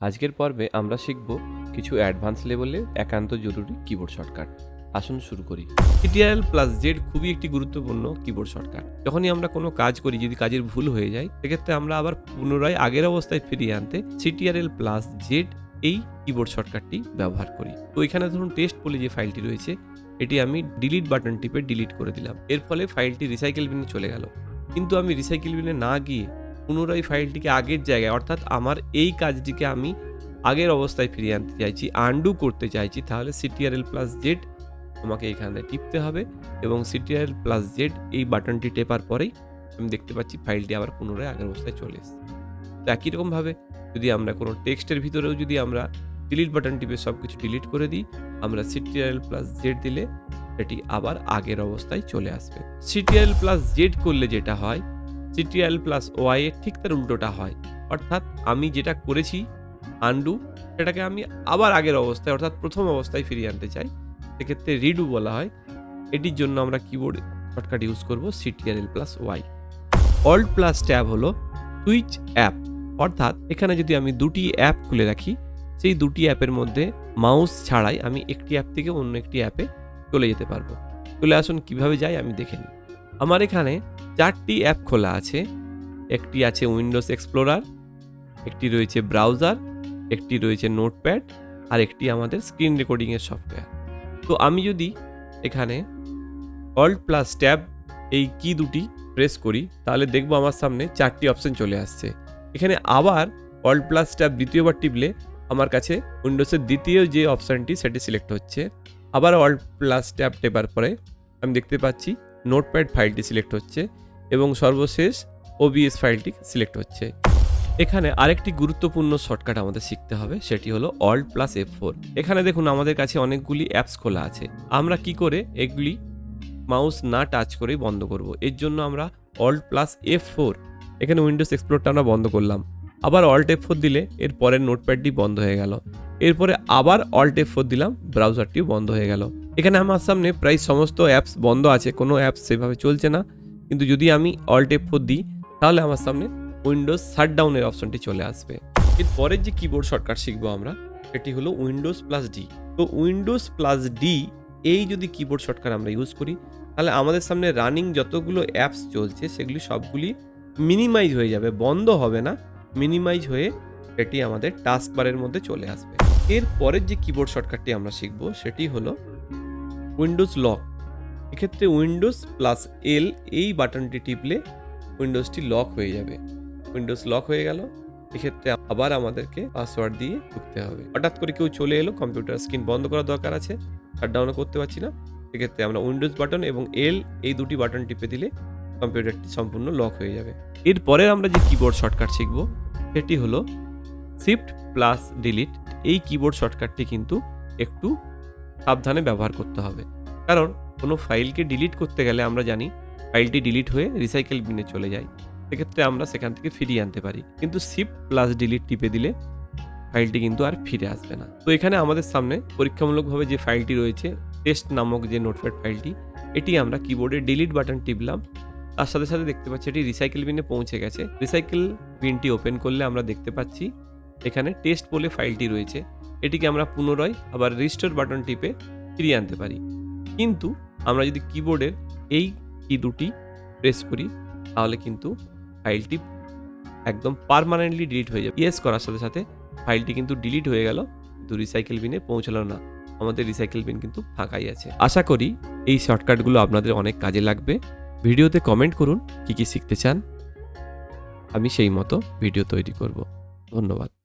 আজকের পর্বে আমরা শিখব কিছু অ্যাডভান্স লেভেলে একান্ত জরুরি কিবোর্ড শর্টকাট আসুন শুরু করি। সিটিআরএল প্লাস জেড খুবই একটি গুরুত্বপূর্ণ কিবোর্ড শর্টকাট যখনই আমরা কোনো কাজ করি, যদি কাজের ভুল হয়ে যায়, সেক্ষেত্রে আমরা আবার পুনরায় আগের অবস্থায় ফিরিয়ে আনতে সিটিআরএল প্লাস জেড এই কিবোর্ড শর্টকাটটি ব্যবহার করি। তো এখানে ধরুন টেস্ট বলে যে ফাইলটি রয়েছে, এটি আমি ডিলিট বাটন টিপে ডিলিট করে দিলাম। এর ফলে ফাইলটি রিসাইকেল বিনে চলে গেল। কিন্তু আমি রিসাইকেল বিনে না গিয়ে পুনরায় ফাইলটিকে আগের জায়গায়, অর্থাৎ আমার এই কাজটিকে আমি আগের অবস্থায় ফিরিয়ে আনতে চাইছি আন্ডু করতে চাইছি, তাহলে সিটিআরএল প্লাস জেড আমাকে এখানে টিপতে হবে এবং সিটিআরএল প্লাস জেড এই বাটনটি টেপার পরেই আমি দেখতে পাচ্ছি ফাইলটি আবার পুনরায় আগের অবস্থায় চলে এসেছে। তো একই রকমভাবে যদি আমরা কোনো টেক্সটের ভিতরেও যদি আমরা ডিলিট বাটন টিপে সব কিছু ডিলিট করে দিই, আমরা সিটিআরএল প্লাস জেড দিলে সেটি আবার আগের অবস্থায় চলে আসবে। সিটিআরএল প্লাস জেড করলে যেটা হয় সিটিআরএল প্লাস ওয়াই এর ঠিক তার উল্টোটা হয়। অর্থাৎ আমি যেটা করেছি, আন্ডু, সেটাকে আমি আবার আগের অবস্থায়, অর্থাৎ প্রথম অবস্থায় ফিরিয়ে আনতে চাই। সেক্ষেত্রে রিডু বলা হয়। এটির জন্য আমরা কিবোর্ড শর্টকাট ইউজ করব CTRL plus Y alt plus tab হলো সুইচ অ্যাপ অর্থাৎ এখানে যদি আমি দুটি অ্যাপ খুলে রাখি, সেই দুটি অ্যাপের মধ্যে মাউস ছাড়াই আমি একটি অ্যাপ থেকে অন্য একটি অ্যাপে চলে যেতে পারব। চলে আসুন কীভাবে যাই আমি দেখে নিই। আমার এখানে চারটি অ্যাপ খোলা আছে। একটি আছে উইন্ডোজ এক্সপ্লোরার, একটি রয়েছে ব্রাউজার, একটি রয়েছে নোটপ্যাড, আর একটি আমাদের স্ক্রিন রেকর্ডিংয়ের সফটওয়্যার। তো আমি যদি এখানে অল্ট প্লাস ট্যাব এই কি দুটি প্রেস করি, তাহলে দেখব আমার সামনে চারটি অপশন চলে আসছে। এখানে আবার অল্ট প্লাস ট্যাব দ্বিতীয়বার টিপলে আমার কাছে উইন্ডোজের দ্বিতীয় যে অপশানটি, সেটি সিলেক্ট হচ্ছে। আবার অল্ট প্লাস ট্যাব টেপার পরে আমি দেখতে পাচ্ছি নোটপ্যাড ফাইলটি সিলেক্ট হচ্ছে এবং সর্বশেষ ওবিএস ফাইলটি সিলেক্ট হচ্ছে। এখানে আরেকটি গুরুত্বপূর্ণ শর্টকাট আমাদের শিখতে হবে, সেটি হলো অল্ট প্লাস এফ ফোর এখানে দেখুন আমাদের কাছে অনেকগুলি অ্যাপস খোলা আছে। আমরা কি করে এগুলি মাউস না টাচ করেই বন্ধ করব? এর জন্য আমরা অল্ট প্লাস এফ ফোর এখানে উইন্ডোজ এক্সপ্লোরটা আমরা বন্ধ করলাম। আবার অল্ট এফ ফোর দিলে এর পরের নোটপ্যাডটি বন্ধ হয়ে গেল। এরপরে আবার অল্ট এফ ফোর দিলাম ব্রাউজারটিও বন্ধ হয়ে গেল। এখানে আমার সামনে প্রায় সমস্ত অ্যাপস বন্ধ আছে, কোনো অ্যাপস সেভাবে চলছে না। কিন্তু যদি আমি অল্ট এফ ফোর দিই, তাহলে আমার সামনে উইন্ডোজ শাটডাউনের অপশনটি চলে আসবে। এর পরের যে কিবোর্ড শর্টকাট শিখব আমরা, সেটি হলো উইন্ডোজ প্লাস ডি তো উইন্ডোজ প্লাস ডি এই যদি কিবোর্ড শর্টকাট আমরা ইউজ করি, তাহলে আমাদের সামনে রানিং যতগুলো অ্যাপস চলছে, সেগুলি সবগুলি মিনিমাইজ হয়ে যাবে, বন্ধ হবে না মিনিমাইজ হয়ে এটি আমাদের টাস্ক বারের মধ্যে চলে আসবে। এর পরের যে কিবোর্ড শর্টকাটটি আমরা শিখব, সেটি হলো উইন্ডোজ লক। এক্ষেত্রে উইন্ডোজ প্লাস এল এই বাটনটি টিপলে উইন্ডোজটি লক হয়ে যাবে। উইন্ডোজ লক হয়ে গেল। এক্ষেত্রে আবার আমাদেরকে পাসওয়ার্ড দিয়ে ঢুকতে হবে। হঠাৎ করে কেউ চলে এলো, কম্পিউটার স্ক্রিন বন্ধ করার দরকার আছে, শাটডাউনও করতে পারছি না। সেক্ষেত্রে আমরা উইন্ডোজ বাটন এবং এল এই দুটি বাটন টিপে দিলে কম্পিউটারটি সম্পূর্ণ লক হয়ে যাবে। এরপরে আমরা যে কিবোর্ড শর্টকাট শিখব, সেটি হলো শিফট প্লাস ডিলিট এই কিবোর্ড শর্টকাটটি কিন্তু একটু সাবধানে ব্যবহার করতে হবে। কারণ, কোনো ফাইলকে ডিলিট করতে গেলে আমরা জানি ফাইলটি ডিলিট হয়ে রিসাইকেল বিনে চলে যায়। সেক্ষেত্রে আমরা সেখান থেকে ফিরিয়ে আনতে পারি। কিন্তু শিফট প্লাস ডিলিট টিপে দিলে ফাইলটি কিন্তু আর ফিরে আসবে না। তো এখানে আমাদের সামনে পরীক্ষামূলকভাবে যে ফাইলটি রয়েছে টেস্ট নামক যে নোটপ্যাড ফাইলটি, এটি আমরা কিবোর্ডে ডিলিট বাটন টিপলাম। তার সাথে সাথে দেখতে পাচ্ছি এটি রিসাইকেল বিনে পৌঁছে গেছে। রিসাইকেল বিনটি ওপেন করলে আমরা দেখতে পাচ্ছি এখানে টেস্ট বলে ফাইলটি রয়েছে। এটিকে আমরা পুনরায় আবার রিস্টোর বাটন টিপে ফিরিয়ে আনতে পারি। কিন্তু আমরা যদি কিবোর্ডের এই কি দুটি প্রেস করি, তাহলে কিন্তু ফাইলটি একদম পারমানেন্টলি ডিলিট হয়ে যাবে। ইয়েস করার সাথে সাথে ফাইলটি কিন্তু ডিলিট হয়ে গেল, কিন্তু রিসাইকেল বিনে পৌঁছালো না। আমাদের রিসাইকেল বিন কিন্তু ফাঁকাই আছে। আশা করি এই শর্টকাটগুলো আপনাদের অনেক কাজে লাগবে। ভিডিওতে কমেন্ট করুন, কি কি শিখতে চান। আমি সেই মতো ভিডিও তৈরি করব। ধন্যবাদ।